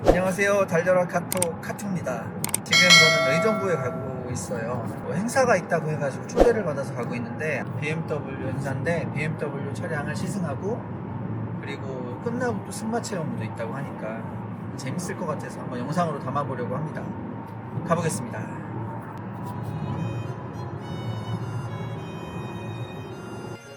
안녕하세요. 달려라 카토 카투입니다. 지금 저는 의정부에 가고 있어요. 뭐 행사가 있다고 해가지고 초대를 받아서 가고 있는데 BMW 행사인데 BMW 차량을 시승하고 그리고 끝나고 또 승마 체험도 있다고 하니까 재밌을 것 같아서 한번 영상으로 담아보려고 합니다. 가보겠습니다.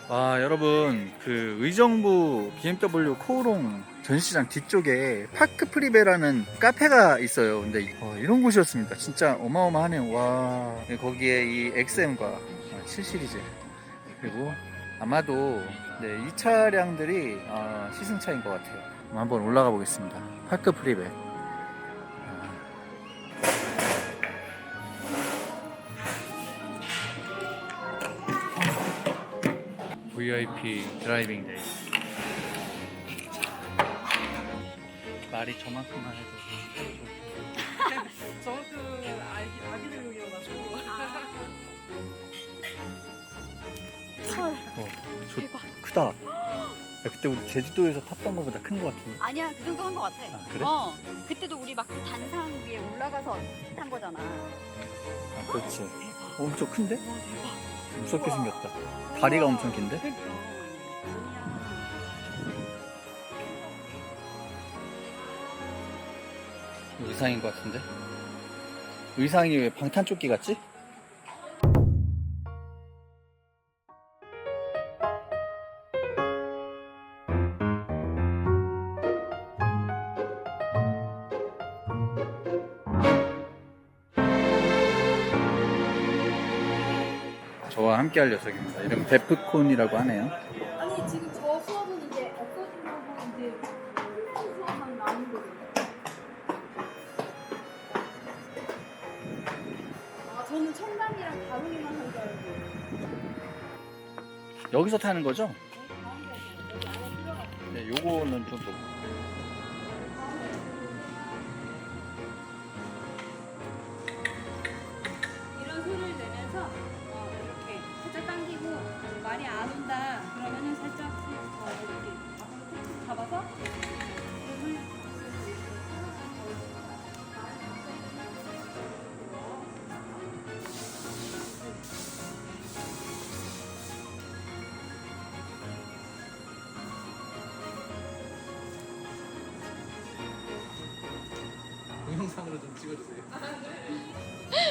아 여러분 그 의정부 BMW 코오롱 전시장 뒤쪽에 파크 프리베라는 카페가 있어요. 근데 이- 어, 이런 곳이었습니다. 진짜 어마어마하네요. 와 거기에 이 XM과 7 시리즈 그리고 아마도 네, 이 차량들이 아, 시승차인 것 같아요. 한번 올라가 보겠습니다. 파크 프리베. VIP 드라이빙 데이. 말이 저만큼만 해도. 저만큼 아기, 아기들용이어가지고 어, 저, 크다. 야, 그때 우리 제주도에서 탔던 것보다 큰 것 같은데. 아니야 그 정도 한 것 같아. 아, 그래? 어 그때도 우리 막 그 단상 위에 올라가서 탄 거잖아. 아, 그렇지. 엄청 큰데? 와 대박. 무섭게 생겼다. 다리가 엄청 긴데? 의상인 것 같은데? 의상이 왜 방탄조끼 같지? 저와 함께 할 녀석입니다. 이름 데프콘이라고 하네요. 아니 지금 저 수업은 이제 없어진다고 이제 혼란 수업만 나오는 거죠. 아 저는 청담이랑 다롱이만 한 줄 알고. 여기서 타는 거죠? 네, 가운데 여기 안에 들어가. 네, 요거는 좀높 좀 찍어주세요.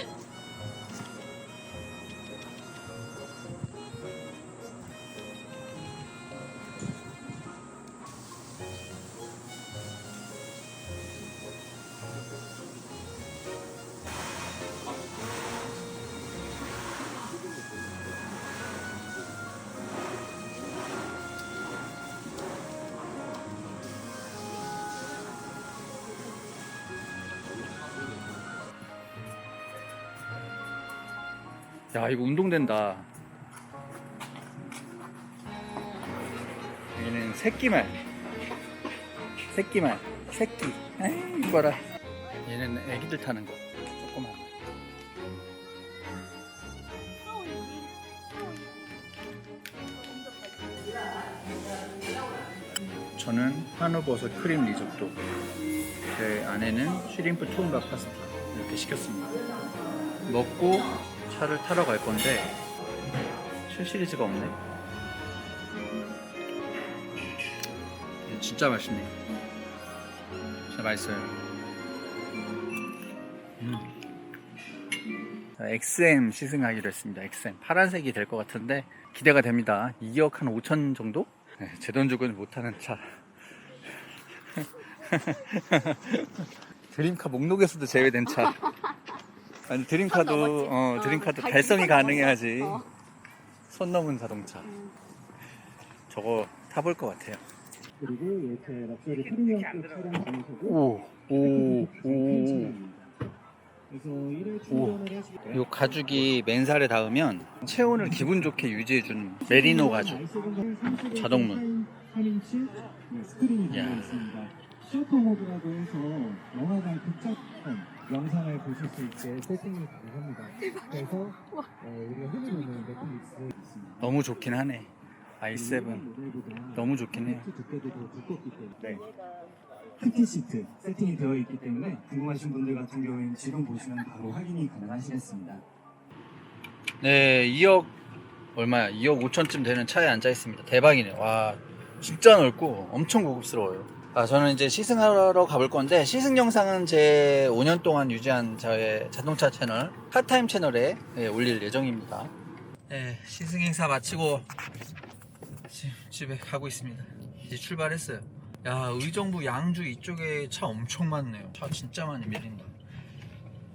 야 이거 운동된다. 얘는 새끼말. 새끼말. 새끼. 에이 이거라. 얘는 애기들 타는 거. 조그만. 저는 한우버섯 크림 리조또. 제 안에는 쉬림프 투움밥 파스타 이렇게 시켰습니다. 먹고 차를 타러 갈 건데 7 시리즈가 없네. 진짜 맛있네. 진짜 맛있어요. 음. 자, XM 시승하기로 했습니다. XM 파란색이 될 것 같은데 기대가 됩니다. 2억 한 5천 정도? 네, 제돈 주고는 못하는 차. 드림카 목록에서도 제외된 차. 아니 드림카도 선 넘었지? 어 어, 드림카도 갈 달성이 선 가능해야지. 넘었어. 어. 손 넘은 자동차. 음. 저거 타볼 것 같아요. 그리고 이렇게 럭셔리 프리미엄급 차량 중에서도 오, 오, 오. 차량입니다. 그래서 1회 충전을 하시고 요 가죽이 맨살에 닿으면 체온을 기분 좋게 유지해주는 메리노 가죽. 자동문. 3인치 스크린이 야. 달려 있습니다. 슈퍼 모드라고 해서 영화관 극장판 영상을 보실 수 있게 세팅이 가능합니다. 그래서 어, 우리가 흔히 보는 넷플릭스 있습니다. 너무 좋긴 하네. i7 모델보다 너무 좋긴 해요. 두께도 더 두껍기 때문에 네. 큐티 시트 세팅이 되어 있기 때문에 궁금하신 분들 같은 경우에는 지금 보시면 바로 확인이 가능하시겠습니다. 네, 2억 얼마야? 2억 5천쯤 되는 차에 앉아 있습니다. 대박이네. 와, 진짜 넓고 엄청 고급스러워요. 아, 저는 이제 시승하러 가볼 건데 시승 영상은 제 5년 동안 유지한 저의 자동차 채널 핫타임 채널에 예, 올릴 예정입니다. 네, 시승 행사 마치고 집에 가고 있습니다. 이제 출발했어요. 야, 의정부 양주 이쪽에 차 엄청 많네요. 차 진짜 많이 밀린다.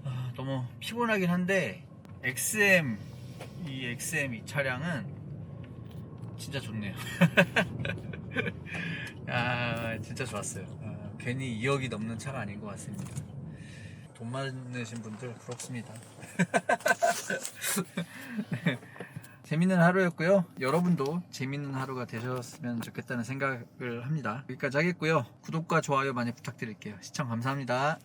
아, 너무 피곤하긴 한데 XM 이 XM 이 차량은 진짜 좋네요. 야 진짜 좋았어요. 아, 괜히 2억이 넘는 차가 아닌 것 같습니다. 돈 많으신 분들 부럽습니다. 재밌는 하루였고요. 여러분도 재밌는 하루가 되셨으면 좋겠다는 생각을 합니다. 여기까지 하겠고요. 구독과 좋아요 많이 부탁드릴게요. 시청 감사합니다.